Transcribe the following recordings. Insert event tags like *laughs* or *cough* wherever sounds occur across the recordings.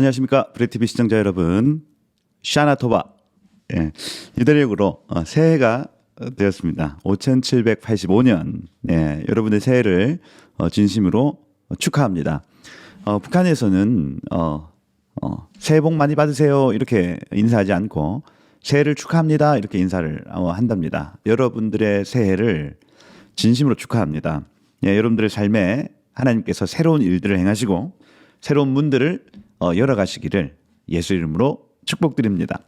안녕하십니까. 브레티비 시청자 여러분. 샤나토바. 예. 유대력으로 어, 새해가 어, 되었습니다. 5785년. 예. 여러분의 새해를 어, 진심으로 어, 축하합니다. 어, 북한에서는 어, 어, 새해 복 많이 받으세요. 이렇게 인사하지 않고 새해를 축하합니다. 이렇게 인사를 어, 한답니다. 여러분들의 새해를 진심으로 축하합니다. 예, 여러분들의 삶에 하나님께서 새로운 일들을 행하시고 새로운 문들을 어, 열어가시기를 예수 이름으로 축복드립니다.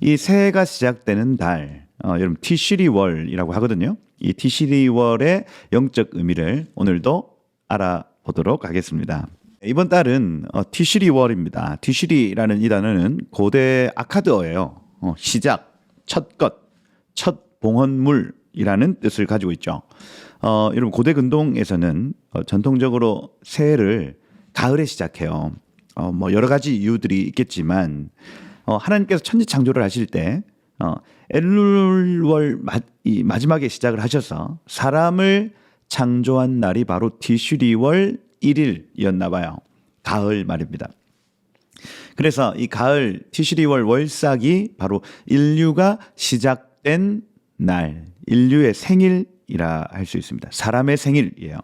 이 새해가 시작되는 달, 어, 여러분 티시리월이라고 하거든요. 이 티시리월의 영적 의미를 오늘도 알아보도록 하겠습니다. 이번 달은 어, 티시리월입니다. 티시리라는 이 단어는 고대 아카드어예요. 어, 시작, 첫 것, 첫 봉헌물이라는 뜻을 가지고 있죠. 어, 여러분 고대 근동에서는 어, 전통적으로 새해를 가을에 시작해요. 어, 뭐 여러 가지 이유들이 있겠지만 어, 하나님께서 천지 창조를 하실 때 어, 엘룰월 마, 이 마지막에 시작을 하셔서 사람을 창조한 날이 바로 티슈리월 1일이었나 봐요. 가을 말입니다. 그래서 이 가을 티슈리월 월삭이 바로 인류가 시작된 날, 인류의 생일이라 할 수 있습니다. 사람의 생일이에요.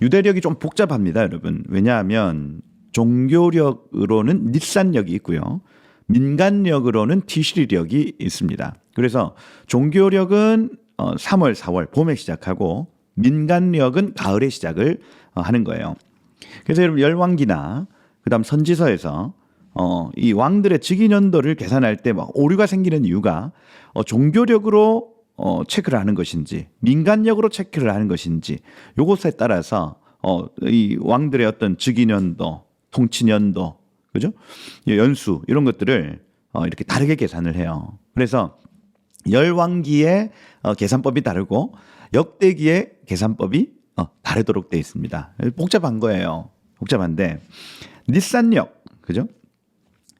유대력이 좀 복잡합니다, 여러분. 왜냐하면 종교력으로는 닛산력이 있고요. 민간력으로는 티시리력이 있습니다. 그래서 종교력은 어, 3월, 4월 봄에 시작하고 민간력은 가을에 시작을 어, 하는 거예요. 그래서 여러분 열왕기나 그다음 선지서에서 어, 이 왕들의 즉위년도를 계산할 때 막 오류가 생기는 이유가 어, 종교력으로 어, 체크를 하는 것인지 민간력으로 체크를 하는 것인지 요것에 따라서 어, 이 왕들의 어떤 즉위년도, 통치년도, 그죠? 이 연수 이런 것들을 어, 이렇게 다르게 계산을 해요. 그래서 열왕기의 어, 계산법이 다르고 역대기의 계산법이 어, 다르도록 돼 있습니다. 복잡한 거예요. 복잡한데 닛산력, 그죠?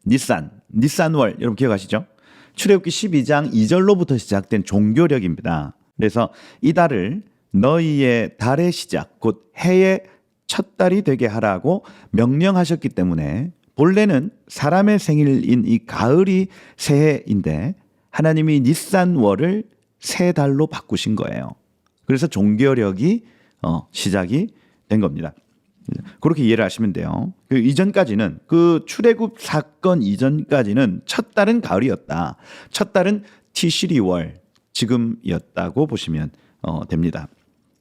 닛산, 닛산월 여러분 기억하시죠? 출애굽기 12장 2절로부터 시작된 종교력입니다. 그래서 이 달을 너희의 달의 시작 곧 해의 첫 달이 되게 하라고 명령하셨기 때문에 본래는 사람의 생일인 이 가을이 새해인데 하나님이 닛산월을 새 달로 바꾸신 거예요. 그래서 종교력이 어, 시작이 된 겁니다. 그렇게 이해를 하시면 돼요. 그 이전까지는 그 출애굽 사건 이전까지는 첫 달은 가을이었다. 첫 달은 티시리월 지금이었다고 보시면 어, 됩니다.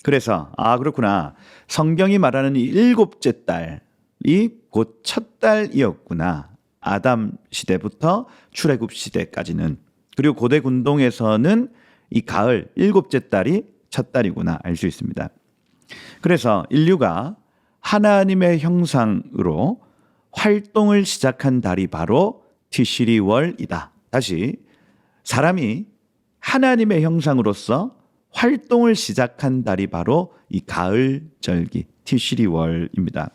그래서 아 그렇구나. 성경이 말하는 이 일곱째 달이 곧첫 달이었구나. 아담 시대부터 출애굽 시대까지는 그리고 고대 군동에서는 이 가을 일곱째 달이 첫 달이구나 알 수 있습니다. 그래서 인류가 하나님의 형상으로 활동을 시작한 달이 바로 티시리월이다. 다시 사람이 하나님의 형상으로서 활동을 시작한 달이 바로 이 가을 절기 티시리월입니다.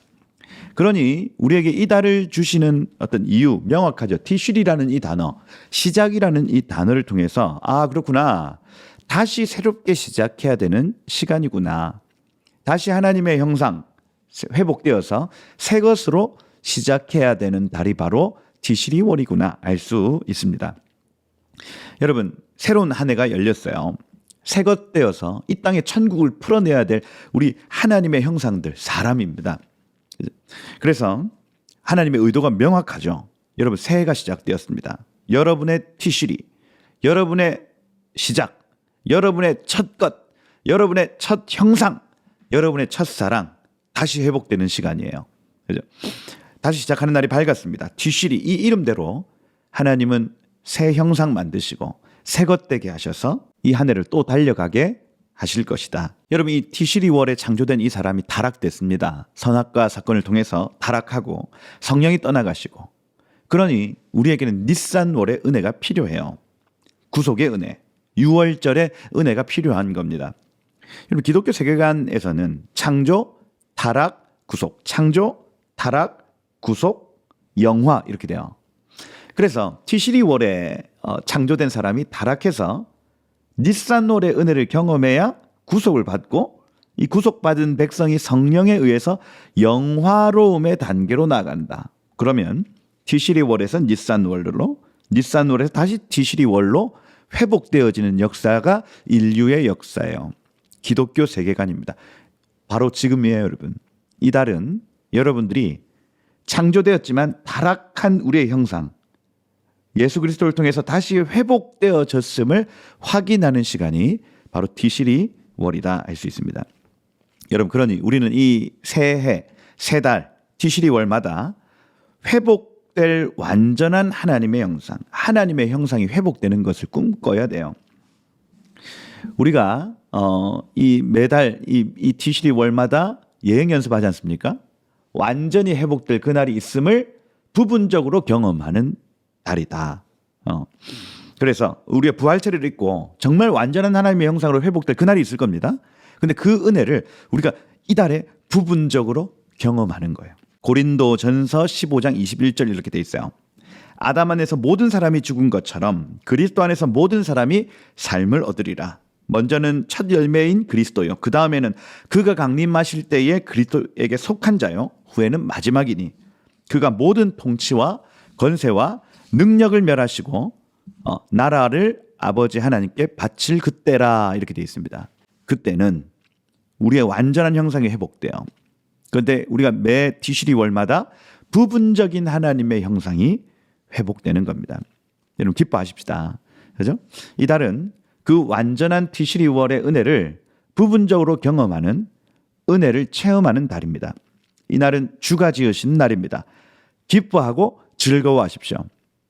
그러니 우리에게 이 달을 주시는 어떤 이유 명확하죠. 티슈리라는 이 단어, 시작이라는 이 단어를 통해서 아 그렇구나. 다시 새롭게 시작해야 되는 시간이구나. 다시 하나님의 형상 회복되어서 새 것으로 시작해야 되는 달이 바로 디시리월이구나 알 수 있습니다. 여러분 새로운 한 해가 열렸어요. 새것 되어서 이 땅에 천국을 풀어내야 될 우리 하나님의 형상들 사람입니다. 그래서 하나님의 의도가 명확하죠. 여러분 새해가 시작되었습니다. 여러분의 티시리, 여러분의 시작, 여러분의 첫 것, 여러분의 첫 형상, 여러분의 첫 사랑 다시 회복되는 시간이에요. 그죠? 다시 시작하는 날이 밝았습니다. 뒤실이 이 이름대로 하나님은 새 형상 만드시고 새것 되게 하셔서 이 한 해를 또 달려가게 하실 것이다. 여러분 이 티시리월에 창조된 이 사람이 타락됐습니다. 선악과 사건을 통해서 타락하고 성령이 떠나가시고 그러니 우리에게는 닛산월의 은혜가 필요해요. 구속의 은혜, 6월절의 은혜가 필요한 겁니다. 여러분 기독교 세계관에서는 창조, 타락, 구속, 창조, 타락, 구속, 영화 이렇게 돼요. 그래서 티시리월에 어, 창조된 사람이 타락해서 닛산월의 은혜를 경험해야 구속을 받고 이 구속받은 백성이 성령에 의해서 영화로움의 단계로 나간다. 그러면 티시리월에서 니산월로 니산월에서 다시 티시리월로 회복되어지는 역사가 인류의 역사예요. 기독교 세계관입니다. 바로 지금이에요, 여러분. 이달은 여러분들이 창조되었지만 타락한 우리의 형상, 예수 그리스도를 통해서 다시 회복되어졌음을 확인하는 시간이 바로 티시리 월이다 할 수 있습니다. 여러분 그러니 우리는 이 새해 세달 티시리 월마다 회복될 완전한 하나님의 형상, 하나님의 형상이 회복되는 것을 꿈꿔야 돼요. 우리가 어, 이 매달 이, 이 티시리 월마다 예행 연습하지 않습니까? 완전히 회복될 그날이 있음을 부분적으로 경험하는 달이다. 어. 그래서 우리가 부활체를 입고 정말 완전한 하나님의 형상으로 회복될 그날이 있을 겁니다. 근데 그 은혜를 우리가 이달에 부분적으로 경험하는 거예요. 고린도 전서 15장 21절 이렇게 돼 있어요. 아담 안에서 모든 사람이 죽은 것처럼 그리스도 안에서 모든 사람이 삶을 얻으리라. 먼저는 첫 열매인 그리스도요. 그 다음에는 그가 강림하실 때에 그리스도에게 속한 자요. 후에는 마지막이니 그가 모든 통치와 권세와 능력을 멸하시고 어, 나라를 아버지 하나님께 바칠 그때라 이렇게 되어 있습니다. 그때는 우리의 완전한 형상이 회복돼요. 그런데 우리가 매 디시리 월마다 부분적인 하나님의 형상이 회복되는 겁니다. 여러분 기뻐하십시다. 그죠? 이달은 그 완전한 티시리 월의 은혜를 부분적으로 경험하는 은혜를 체험하는 달입니다. 이날은 주가 지으신 날입니다. 기뻐하고 즐거워하십시오.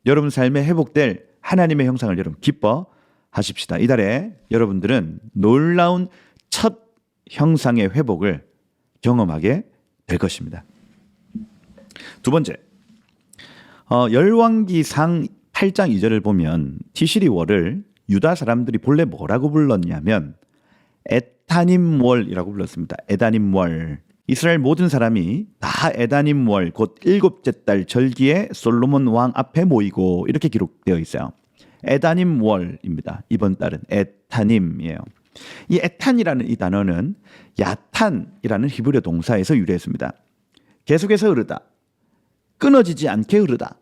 여러분 삶에 회복될 하나님의 형상을 여러분 기뻐하십시다. 이달에 여러분들은 놀라운 첫 형상의 회복을 경험하게 될 것입니다. 두 번째, 어, 열왕기상 8장 2절을 보면 티시리월을 유다 사람들이 본래 뭐라고 불렀냐면 에타님월이라고 불렀습니다. 에다님월. 이스라엘 모든 사람이 다 에다님월 곧 일곱째 달 절기에 솔로몬 왕 앞에 모이고 이렇게 기록되어 있어요. 에다님월입니다. 이번 달은 에타님이에요. 이 에탄이라는 이 단어는 야탄이라는 히브리어 동사에서 유래했습니다. 계속해서 흐르다. 끊어지지 않게 흐르다.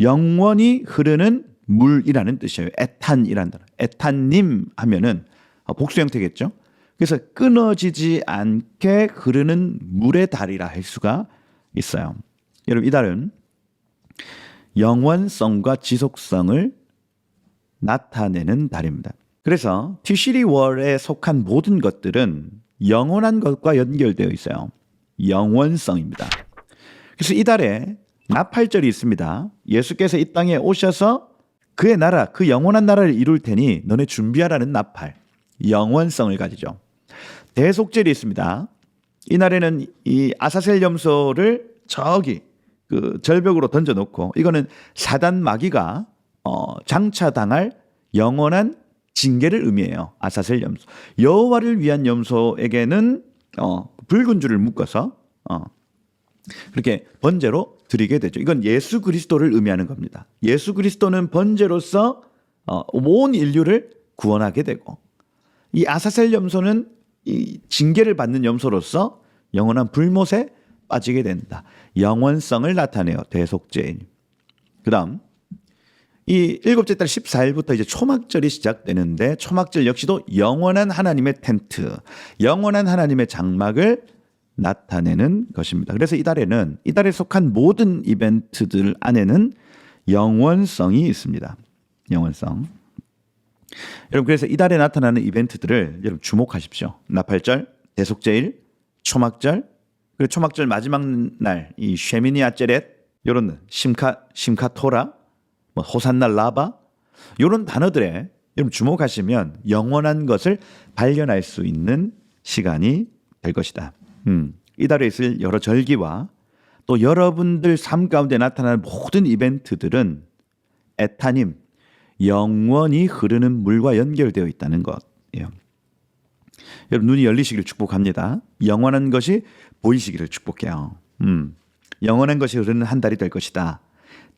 영원히 흐르는 물이라는 뜻이에요. 에탄이라는 단어. 에탄님 하면은 복수 형태겠죠. 그래서 끊어지지 않게 흐르는 물의 달이라 할 수가 있어요. 여러분 이 달은 영원성과 지속성을 나타내는 달입니다. 그래서 티시리 월에 속한 모든 것들은 영원한 것과 연결되어 있어요. 영원성입니다. 그래서 이 달에 나팔절이 있습니다. 예수께서 이 땅에 오셔서 그의 나라, 그 영원한 나라를 이룰 테니 너네 준비하라는 나팔. 영원성을 가지죠. 대속절이 있습니다. 이 날에는 이 아사셀 염소를 저기 그 절벽으로 던져놓고 이거는 사단 마귀가 어, 장차당할 영원한 징계를 의미해요. 아사셀 염소. 여호와를 위한 염소에게는 어, 붉은 줄을 묶어서 어, 그렇게 번제로 드리게 되죠. 이건 예수 그리스도를 의미하는 겁니다. 예수 그리스도는 번제로서 어, 온 인류를 구원하게 되고 이 아사셀 염소는 이 징계를 받는 염소로서 영원한 불못에 빠지게 된다. 영원성을 나타내요. 대속죄인. 그다음 이 일곱째 달 14일부터 이제 초막절이 시작되는데 초막절 역시도 영원한 하나님의 텐트, 영원한 하나님의 장막을 나타내는 것입니다. 그래서 이달에는 이달에 속한 모든 이벤트들 안에는 영원성이 있습니다. 영원성. 여러분 그래서 이달에 나타나는 이벤트들을 여러분 주목하십시오. 나팔절, 대속제일, 초막절, 그리고 초막절 마지막 날 이 쉐미니 아 제렛 요런 심카 심카토라 뭐 호산나 라바 요런 단어들에 여러분 주목하시면 영원한 것을 발견할 수 있는 시간이 될 것이다. 음, 이달에 있을 여러 절기와 또 여러분들 삶 가운데 나타나는 모든 이벤트들은 에타님 영원히 흐르는 물과 연결되어 있다는 것이에요. 여러분 눈이 열리시기를 축복합니다. 영원한 것이 보이시기를 축복해요. 음, 영원한 것이 흐르는 한 달이 될 것이다.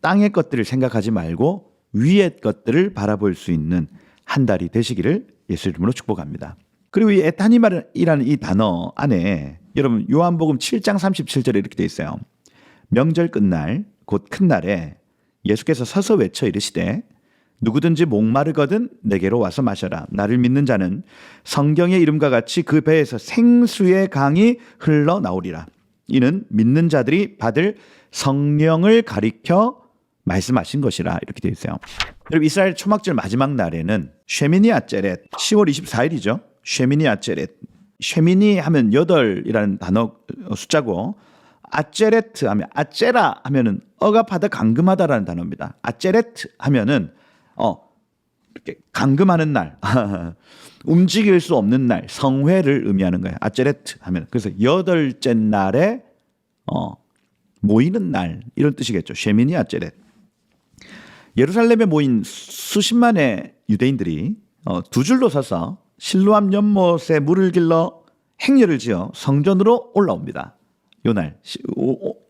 땅의 것들을 생각하지 말고 위의 것들을 바라볼 수 있는 한 달이 되시기를 예수 이름으로 축복합니다. 그리고 이 에타니말이라는 이 단어 안에 여러분 요한복음 7장 37절에 이렇게 돼 있어요. 명절 끝날 곧 큰 날에 예수께서 서서 외쳐 이르시되 누구든지 목마르거든 내게로 와서 마셔라. 나를 믿는 자는 성경의 이름과 같이 그 배에서 생수의 강이 흘러 나오리라. 이는 믿는 자들이 받을 성령을 가리켜 말씀하신 것이라 이렇게 되어 있어요. 여러분 이스라엘 초막절 마지막 날에는 쉐미니 아제렛 10월 24일이죠. 쉐미니 아제렛 쉐미니 하면 여덟이라는 단어 어, 숫자고 아제레트 하면 아제라 하면은 억압하다 강금하다라는 단어입니다. 아제레트 하면은 어 이렇게 강금하는 날 *laughs* 움직일 수 없는 날 성회를 의미하는 거예요. 아제레트 하면 그래서 여덟째 날에 어 모이는 날 이런 뜻이겠죠. 쉐미니 아제렛 예루살렘에 모인 수십만의 유대인들이 어, 두 줄로 서서 실로암 연못에 물을 길러 행렬을 지어 성전으로 올라옵니다. 요날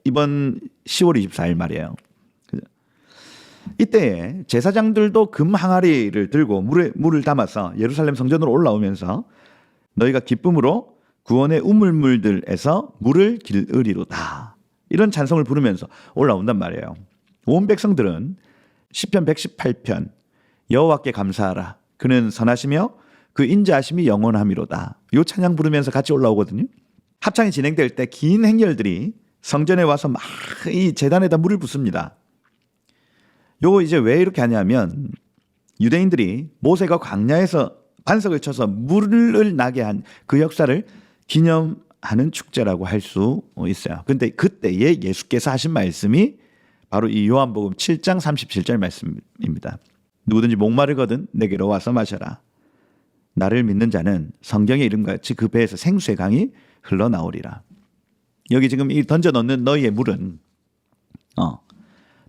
이번 10월 24일 말이에요. 이때에 제사장들도 금 항아리를 들고 물에 물을 담아서 예루살렘 성전으로 올라오면서 너희가 기쁨으로 구원의 우물물들에서 물을 길으리로다. 이런 찬송을 부르면서 올라온단 말이에요. 온 백성들은 시편 118편 여호와께 감사하라 그는 선하시며 그 인자하심이 영원함이로다. 요 찬양 부르면서 같이 올라오거든요. 합창이 진행될 때 긴 행렬들이 성전에 와서 막 이 재단에다 물을 붓습니다. 요거 이제 왜 이렇게 하냐면 유대인들이 모세가 광야에서 반석을 쳐서 물을 나게 한 그 역사를 기념하는 축제라고 할 수 있어요. 근데 그때에 예수께서 하신 말씀이 바로 이 요한복음 7장 37절 말씀입니다. 누구든지 목마르거든 내게로 와서 마셔라. 나를 믿는 자는 성경의 이름같이 그 배에서 생수의 강이 흘러나오리라. 여기 지금 이 던져 넣는 너희의 물은 어,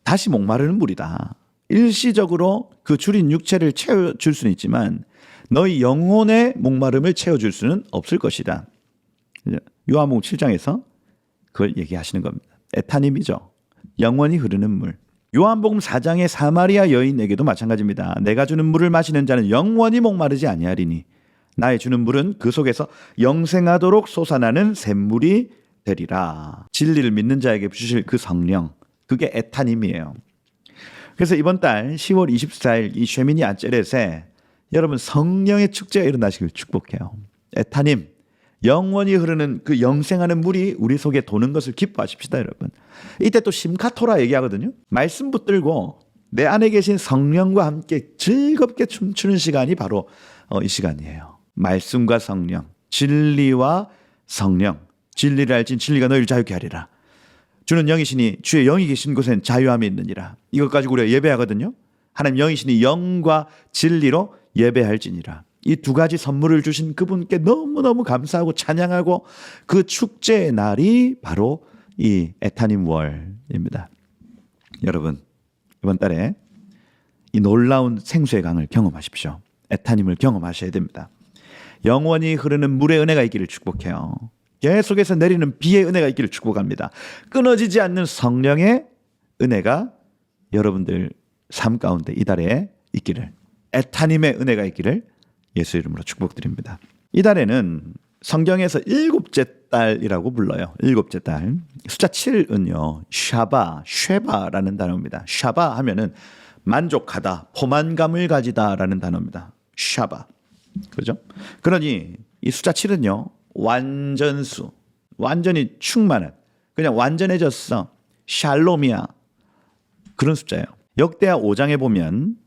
다시 목마르는 물이다. 일시적으로 그 줄인 육체를 채워줄 수는 있지만 너희 영혼의 목마름을 채워줄 수는 없을 것이다. 요한복음 7장에서 그걸 얘기하시는 겁니다. 에타님이죠. 영원히 흐르는 물. 요한복음 4장의 사마리아 여인에게도 마찬가지입니다. 내가 주는 물을 마시는 자는 영원히 목마르지 아니하리니 나의 주는 물은 그 속에서 영생하도록 솟아나는 샘물이 되리라. 진리를 믿는 자에게 주실 그 성령. 그게 에타님이에요. 그래서 이번 달 10월 24일 이 쉐미니 아제렛에 여러분 성령의 축제가 일어나시길 축복해요. 에타님 영원히 흐르는 그 영생하는 물이 우리 속에 도는 것을 기뻐하십시다, 여러분. 이때 또 심카토라 얘기하거든요. 말씀 붙들고 내 안에 계신 성령과 함께 즐겁게 춤추는 시간이 바로 어, 이 시간이에요. 말씀과 성령, 진리와 성령, 진리를 알진 진리가 너희를 자유케 하리라. 주는 영이시니 주의 영이 계신 곳엔 자유함이 있느니라. 이것 가지고 우리가 예배하거든요. 하나님 영이시니 영과 진리로 예배할지니라. 이 두 가지 선물을 주신 그분께 너무너무 감사하고 찬양하고 그 축제의 날이 바로 이 에타님 월입니다. 여러분, 이번 달에 이 놀라운 생수의 강을 경험하십시오. 에타님을 경험하셔야 됩니다. 영원히 흐르는 물의 은혜가 있기를 축복해요. 계속해서 내리는 비의 은혜가 있기를 축복합니다. 끊어지지 않는 성령의 은혜가 여러분들 삶 가운데 이달에 있기를 에타님의 은혜가 있기를 예수 이름으로 축복드립니다. 이달에는 성경에서 일곱째 달이라고 불러요. 일곱째 달. 숫자 7은요. 샤바, 쉐바라는 단어입니다. 샤바 하면은 만족하다, 포만감을 가지다라는 단어입니다. 샤바. 그죠? 그러니 이 숫자 7은요. 완전수. 완전히 충만한. 그냥 완전해졌어. 샬롬이야. 그런 숫자예요. 역대하 5장에 보면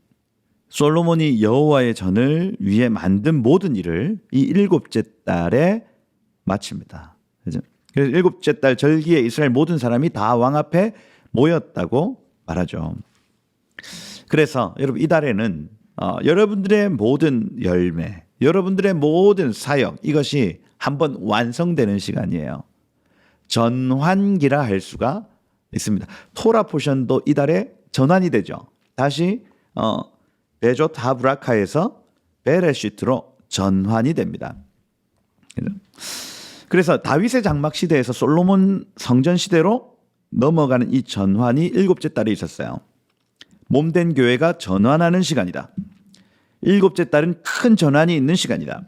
솔로몬이 여호와의 전을 위해 만든 모든 일을 이 일곱째 달에 마칩니다. 그래서 일곱째 달 절기에 이스라엘 모든 사람이 다 왕 앞에 모였다고 말하죠. 그래서 여러분 이 달에는 어, 여러분들의 모든 열매, 여러분들의 모든 사역 이것이 한번 완성되는 시간이에요. 전환기라 할 수가 있습니다. 토라 포션도 이달에 전환이 되죠. 다시 어, 베조 타브라카에서 베레시트로 전환이 됩니다. 그래서 다윗의 장막 시대에서 솔로몬 성전 시대로 넘어가는 이 전환이 일곱째 달에 있었어요. 몸된 교회가 전환하는 시간이다. 일곱째 달은 큰 전환이 있는 시간이다.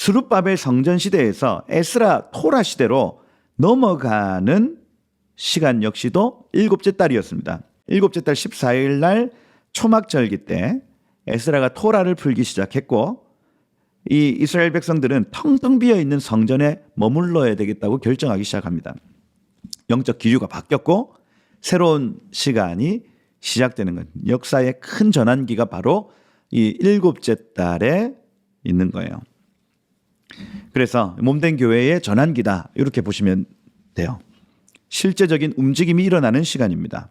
스룹바벨 성전 시대에서 에스라 토라 시대로 넘어가는 시간 역시도 일곱째 달이었습니다. 일곱째 달 14일 날 초막절기 때 에스라가 토라를 풀기 시작했고 이 이스라엘 백성들은 텅텅 비어 있는 성전에 머물러야 되겠다고 결정하기 시작합니다. 영적 기류가 바뀌었고 새로운 시간이 시작되는 건 역사의 큰 전환기가 바로 이 일곱째 달에 있는 거예요. 그래서 몸된 교회의 전환기다 이렇게 보시면 돼요. 실제적인 움직임이 일어나는 시간입니다.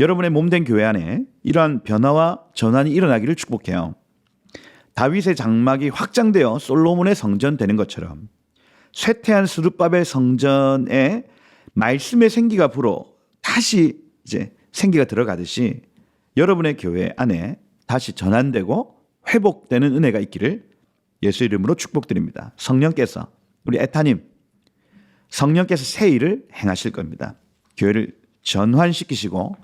여러분의 몸된 교회 안에 이러한 변화와 전환이 일어나기를 축복해요. 다윗의 장막이 확장되어 솔로몬의 성전 되는 것처럼 쇠퇴한 스룹바벨 성전에 말씀의 생기가 불어 다시 이제 생기가 들어가듯이 여러분의 교회 안에 다시 전환되고 회복되는 은혜가 있기를 예수 이름으로 축복드립니다. 성령께서 우리 에타님 성령께서 새 일을 행하실 겁니다. 교회를 전환시키시고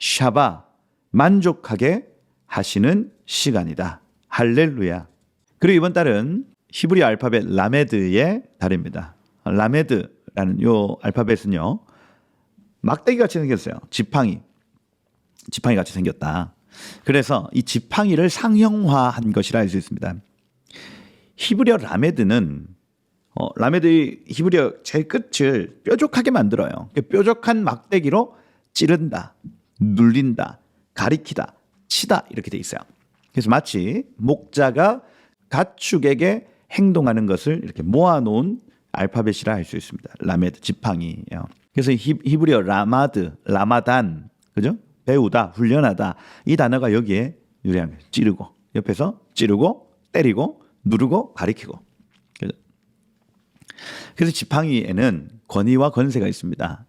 샤바 만족하게 하시는 시간이다. 할렐루야. 그리고 이번 달은 히브리 알파벳 라메드의 달입니다. 라메드라는 요 알파벳은요. 막대기 같이 생겼어요. 지팡이. 지팡이 같이 생겼다. 그래서 이 지팡이를 상형화한 것이라 할 수 있습니다. 히브리어 라메드는 어, 라메드의 히브리어 제일 끝을 뾰족하게 만들어요. 뾰족한 막대기로 찌른다, 눌린다, 가리키다, 치다 이렇게 돼 있어요. 그래서 마치 목자가 가축에게 행동하는 것을 이렇게 모아놓은 알파벳이라 할 수 있습니다. 라메드 지팡이요. 그래서 히, 히브리어 라마드, 라마단, 그죠? 배우다, 훈련하다 이 단어가 여기에 유래합니다. 찌르고 옆에서 찌르고 때리고 누르고 가리키고. 그래서 지팡이에는 권위와 권세가 있습니다.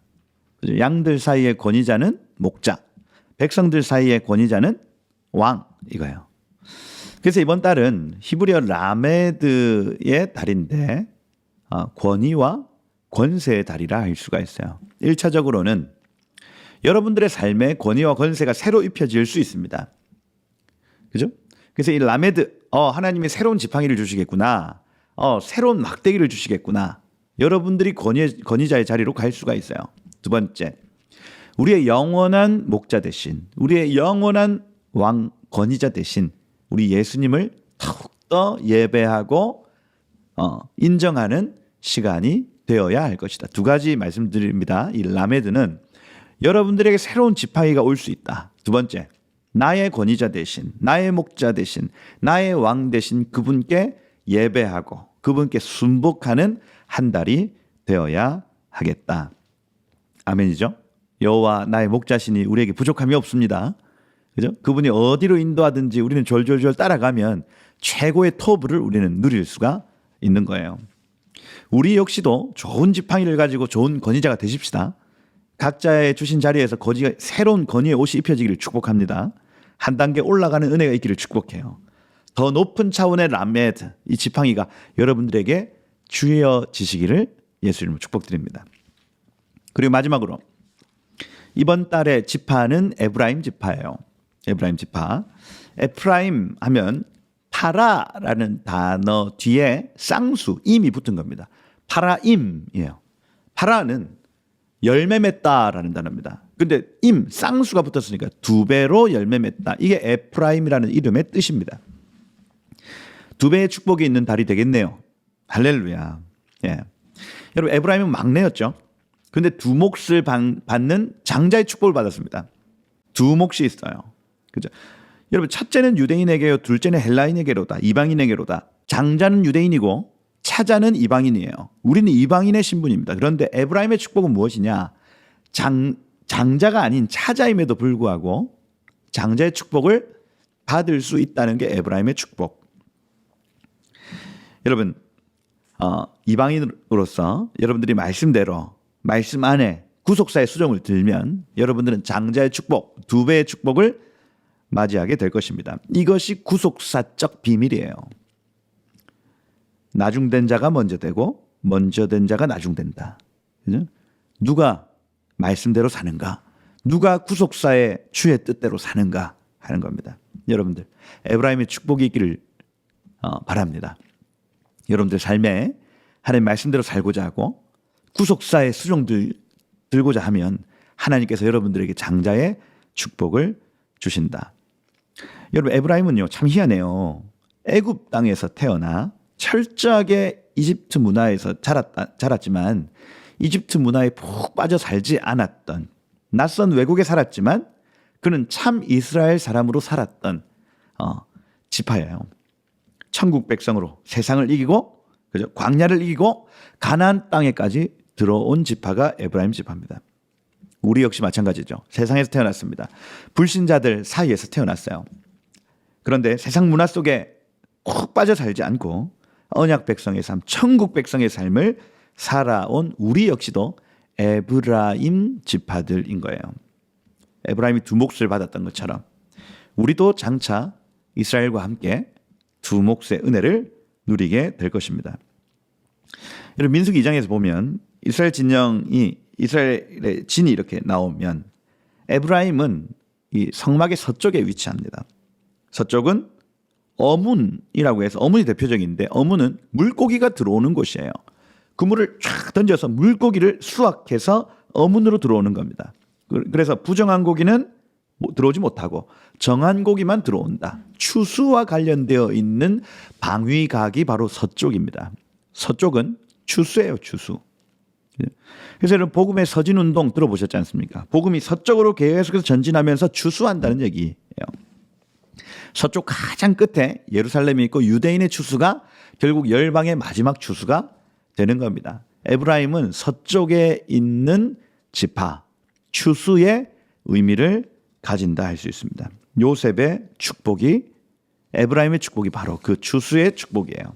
양들 사이의 권위자는 목자, 백성들 사이의 권위자는 왕 이거예요. 그래서 이번 달은 히브리어 라메드의 달인데 어, 권위와 권세의 달이라 할 수가 있어요. 1차적으로는 여러분들의 삶에 권위와 권세가 새로 입혀질 수 있습니다. 그죠? 그래서 이 라메드, 어, 하나님이 새로운 지팡이를 주시겠구나. 어, 새로운 막대기를 주시겠구나. 여러분들이 권위, 권위자의 자리로 갈 수가 있어요. 두 번째, 우리의 영원한 목자 대신, 우리의 영원한 왕 권위자 대신 우리 예수님을 더욱더 예배하고 어, 인정하는 시간이 되어야 할 것이다. 두 가지 말씀드립니다. 이 라메드는 여러분들에게 새로운 지팡이가 올 수 있다. 두 번째, 나의 권위자 대신, 나의 목자 대신, 나의 왕 대신 그분께 예배하고 그분께 순복하는 한 달이 되어야 하겠다. 아멘이죠? 여호와 나의 목자신이 우리에게 부족함이 없습니다. 그죠? 그분이 어디로 인도하든지 우리는 졸졸졸 따라가면 최고의 터부를 우리는 누릴 수가 있는 거예요. 우리 역시도 좋은 지팡이를 가지고 좋은 권위자가 되십시다. 각자의 주신 자리에서 거지가 새로운 권위의 옷이 입혀지기를 축복합니다. 한 단계 올라가는 은혜가 있기를 축복해요. 더 높은 차원의 라메드 이 지팡이가 여러분들에게 주어지시기를 예수 이름으로 축복드립니다. 그리고 마지막으로 이번 달의 지파는 에브라임 지파예요. 에브라임 지파. 에프라임 하면 파라라는 단어 뒤에 쌍수 임이 붙은 겁니다. 파라임이에요. 파라는 열매 맺다라는 단어입니다. 근데 임 쌍수가 붙었으니까 두 배로 열매 맺다. 이게 에프라임이라는 이름의 뜻입니다. 두 배의 축복이 있는 달이 되겠네요. 할렐루야. 예. 여러분 에브라임은 막내였죠. 근데 두 몫을 받는 장자의 축복을 받았습니다. 두 몫이 있어요. 그죠? 여러분 첫째는 유대인에게요, 둘째는 헬라인에게로다. 이방인에게로다. 장자는 유대인이고 차자는 이방인이에요. 우리는 이방인의 신분입니다. 그런데 에브라임의 축복은 무엇이냐? 장 장자가 아닌 차자임에도 불구하고 장자의 축복을 받을 수 있다는 게 에브라임의 축복. 여러분 어, 이방인으로서 여러분들이 말씀대로 말씀 안에 구속사의 수정을 들면 여러분들은 장자의 축복 두 배의 축복을 맞이하게 될 것입니다. 이것이 구속사적 비밀이에요. 나중된 자가 먼저 되고 먼저 된 자가 나중된다. 그죠? 누가 말씀대로 사는가? 누가 구속사의 주의 뜻대로 사는가 하는 겁니다. 여러분들 에브라임의 축복이 있기를 어, 바랍니다. 여러분들 삶에 하나님 말씀대로 살고자 하고 구속사의 수종들 들고자 하면 하나님께서 여러분들에게 장자의 축복을 주신다. 여러분 에브라임은요 참 희한해요. 애굽 땅에서 태어나 철저하게 이집트 문화에서 자랐다, 자랐지만 이집트 문화에 푹 빠져 살지 않았던 낯선 외국에 살았지만 그는 참 이스라엘 사람으로 살았던 어, 지파예요. 천국 백성으로 세상을 이기고 그죠? 광야를 이기고 가나안 땅에까지 들어온 지파가 에브라임 지파입니다. 우리 역시 마찬가지죠. 세상에서 태어났습니다. 불신자들 사이에서 태어났어요. 그런데 세상 문화 속에 콕 빠져 살지 않고 언약 백성의 삶, 천국 백성의 삶을 살아온 우리 역시도 에브라임 지파들인 거예요. 에브라임이 두 몫을 받았던 것처럼 우리도 장차 이스라엘과 함께 두 몫의 은혜를 누리게 될 것입니다. 여러분 민수기 2장에서 보면 이스라엘 진영이 이스라엘의 진이 이렇게 나오면 에브라임은 이 성막의 서쪽에 위치합니다. 서쪽은 어문이라고 해서 어문이 대표적인데 어문은 물고기가 들어오는 곳이에요. 그물을 쫙 던져서 물고기를 수확해서 어문으로 들어오는 겁니다. 그- 그래서 부정한 고기는 뭐 들어오지 못하고 정한 고기만 들어온다. 추수와 관련되어 있는 방위각이 바로 서쪽입니다. 서쪽은 추수예요, 추수. 그래서 여러분 복음의 서진 운동 들어보셨지 않습니까? 복음이 서쪽으로 계속해서 전진하면서 추수한다는 얘기예요. 서쪽 가장 끝에 예루살렘이 있고 유대인의 추수가 결국 열방의 마지막 추수가 되는 겁니다. 에브라임은 서쪽에 있는 지파 추수의 의미를 가진다 할 수 있습니다. 요셉의 축복이 에브라임의 축복이 바로 그 추수의 축복이에요.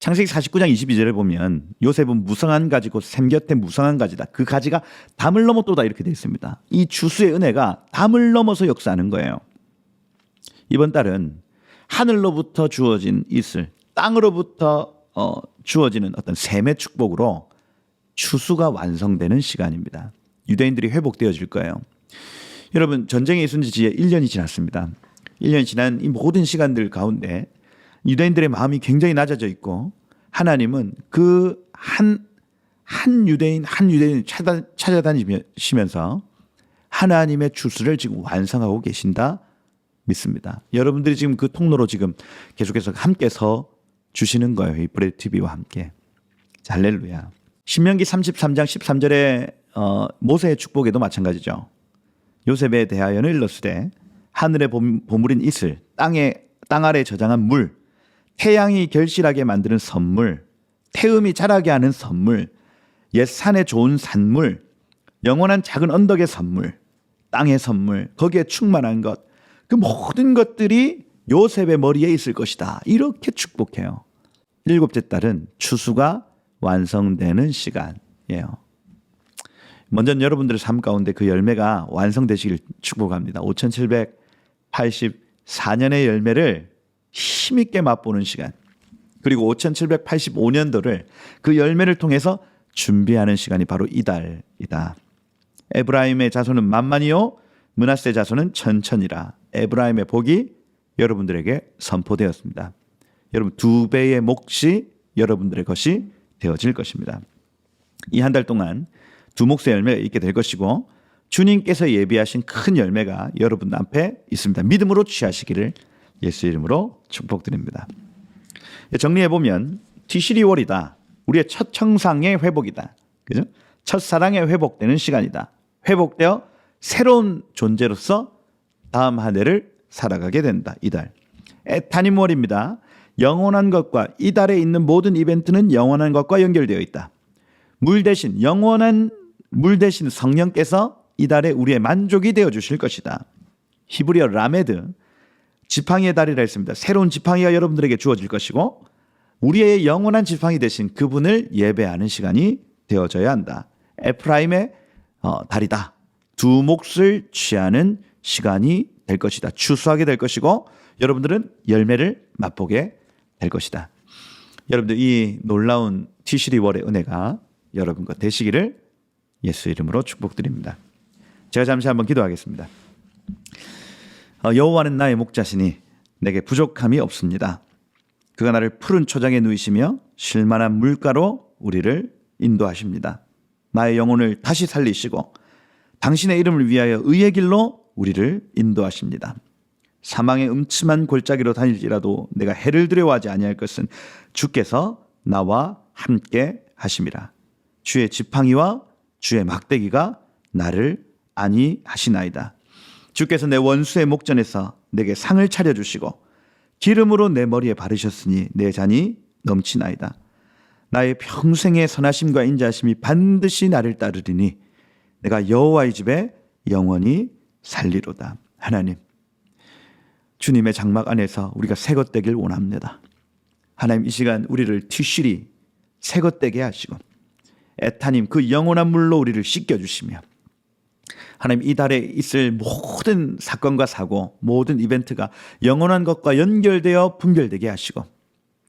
창세기 49장 22절에 보면 요셉은 무성한 가지고 샘 곁에 무성한 가지다. 그 가지가 담을 넘어도다 이렇게 되어 있습니다. 이 추수의 은혜가 담을 넘어서 역사하는 거예요. 이번 달은 하늘로부터 주어진 이슬, 땅으로부터 어, 주어지는 어떤 샘의 축복으로 추수가 완성되는 시간입니다. 유대인들이 회복되어질 거예요. 여러분 전쟁이 있은 지 1년이 지났습니다. 1년이 지난 이 모든 시간들 가운데 유대인들의 마음이 굉장히 낮아져 있고 하나님은 그 한 한 유대인 한 유대인 찾아, 찾아다니시면서 하나님의 추수를 지금 완성하고 계신다 믿습니다. 여러분들이 지금 그 통로로 지금 계속해서 함께 서 주시는 거예요. 이 브레드 TV와 함께. 자, 할렐루야. 신명기 33장 13절에 어, 모세의 축복에도 마찬가지죠. 요셉에 대하여는 일렀으되 하늘의 봄- 보물인 이슬, 땅에 땅 아래 저장한 물, 태양이 결실하게 만드는 선물, 태음이 자라게 하는 선물, 옛 산에 좋은 산물, 영원한 작은 언덕의 선물, 땅의 선물, 거기에 충만한 것, 그 모든 것들이 요셉의 머리에 있을 것이다. 이렇게 축복해요. 일곱째 달은 추수가 완성되는 시간이에요. 먼저 여러분들의 삶 가운데 그 열매가 완성되시길 축복합니다. 5784년의 열매를 힘있게 맛보는 시간. 그리고 5785년도를 그 열매를 통해서 준비하는 시간이 바로 이달이다. 에브라임의 자손은 만만이요 문하세 자손은 천천이라. 에브라임의 복이 여러분들에게 선포되었습니다. 여러분 두 배의 몫이 여러분들의 것이 되어질 것입니다. 이 한 달 동안 두 몫의 열매가 있게 될 것이고 주님께서 예비하신 큰 열매가 여러분 앞에 있습니다. 믿음으로 취하시기를 예수 이름으로 축복드립니다. 정리해 보면 티시리월이다. 우리의 첫 청상의 회복이다. 그죠? 첫 사랑의 회복되는 시간이다. 회복되어 새로운 존재로서 다음 한 해를 살아가게 된다. 이달. 에타님월입니다. 영원한 것과 이달에 있는 모든 이벤트는 영원한 것과 연결되어 있다. 물 대신 영원한 물 대신 성령께서 이달에 우리의 만족이 되어 주실 것이다. 히브리어 라메드 지팡이의 달이라 했습니다. 새로운 지팡이가 여러분들에게 주어질 것이고 우리의 영원한 지팡이 대신 그분을 예배하는 시간이 되어져야 한다. 에프라임의 어, 달이다. 두 몫을 취하는 시간이 될 것이다. 추수하게 될 것이고 여러분들은 열매를 맛보게 될 것이다. 여러분들 이 놀라운 티시리 월의 은혜가 여러분과 되시기를 예수 이름으로 축복드립니다. 제가 잠시 한번 기도하겠습니다. 어, 여호와는 나의 목자시니 내게 부족함이 없습니다. 그가 나를 푸른 초장에 누이시며 쉴만한 물가로 우리를 인도하십니다. 나의 영혼을 다시 살리시고 당신의 이름을 위하여 의의 길로 우리를 인도하십니다. 사망의 음침한 골짜기로 다닐지라도 내가 해를 두려워하지 아니할 것은 주께서 나와 함께 하심이라. 주의 지팡이와 주의 막대기가 나를 안위하시나이다. 주께서 내 원수의 목전에서 내게 상을 차려 주시고 기름으로 내 머리에 바르셨으니 내 잔이 넘치나이다. 나의 평생의 선하심과 인자하심이 반드시 나를 따르리니 내가 여호와의 집에 영원히 살리로다. 하나님, 주님의 장막 안에서 우리가 새것 되길 원합니다. 하나님 이 시간 우리를 티슈리 새것 되게 하시고 에타님 그 영원한 물로 우리를 씻겨 주시며 하나님 이 달에 있을 모든 사건과 사고 모든 이벤트가 영원한 것과 연결되어 분별되게 하시고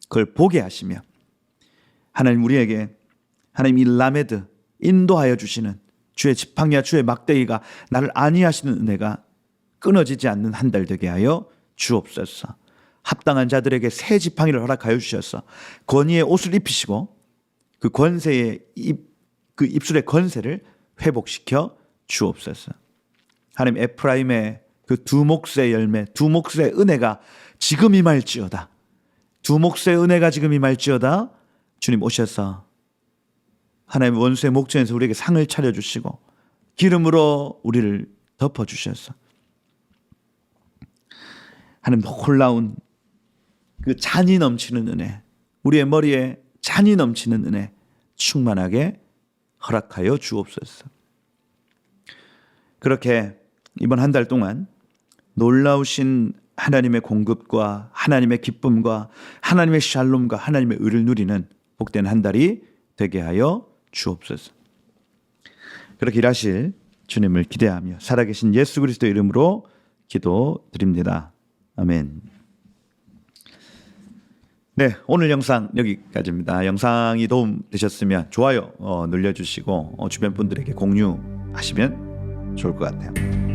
그걸 보게 하시며 하나님 우리에게 하나님 이 라메드 인도하여 주시는 주의 지팡이와 주의 막대기가 나를 안위하시는 은혜가 끊어지지 않는 한 달 되게 하여 주옵소서. 합당한 자들에게 새 지팡이를 허락하여 주셔서 권위의 옷을 입히시고 그 권세의 입, 그 입술의 권세를 회복시켜 주옵소서. 하나님 에프라임의 그 두 몫의 열매, 두 몫의 은혜가 지금 임할지어다. 두 몫의 은혜가 지금 임할지어다. 주님 오셔서 하나님 원수의 목전에서 우리에게 상을 차려주시고 기름으로 우리를 덮어주셔서 하나님 놀라운 그 잔이 넘치는 은혜 우리의 머리에 잔이 넘치는 은혜 충만하게 허락하여 주옵소서. 그렇게 이번 한 달 동안 놀라우신 하나님의 공급과 하나님의 기쁨과 하나님의 샬롬과 하나님의 의를 누리는 복된 한 달이 되게 하여 주옵소서. 그렇게 일하실 주님을 기대하며 살아계신 예수 그리스도 이름으로 기도드립니다. 아멘. 네, 오늘 영상 여기까지입니다. 영상이 도움 되셨으면 좋아요 어, 눌러주시고 어, 주변 분들에게 공유하시면 좋을 것 같아요.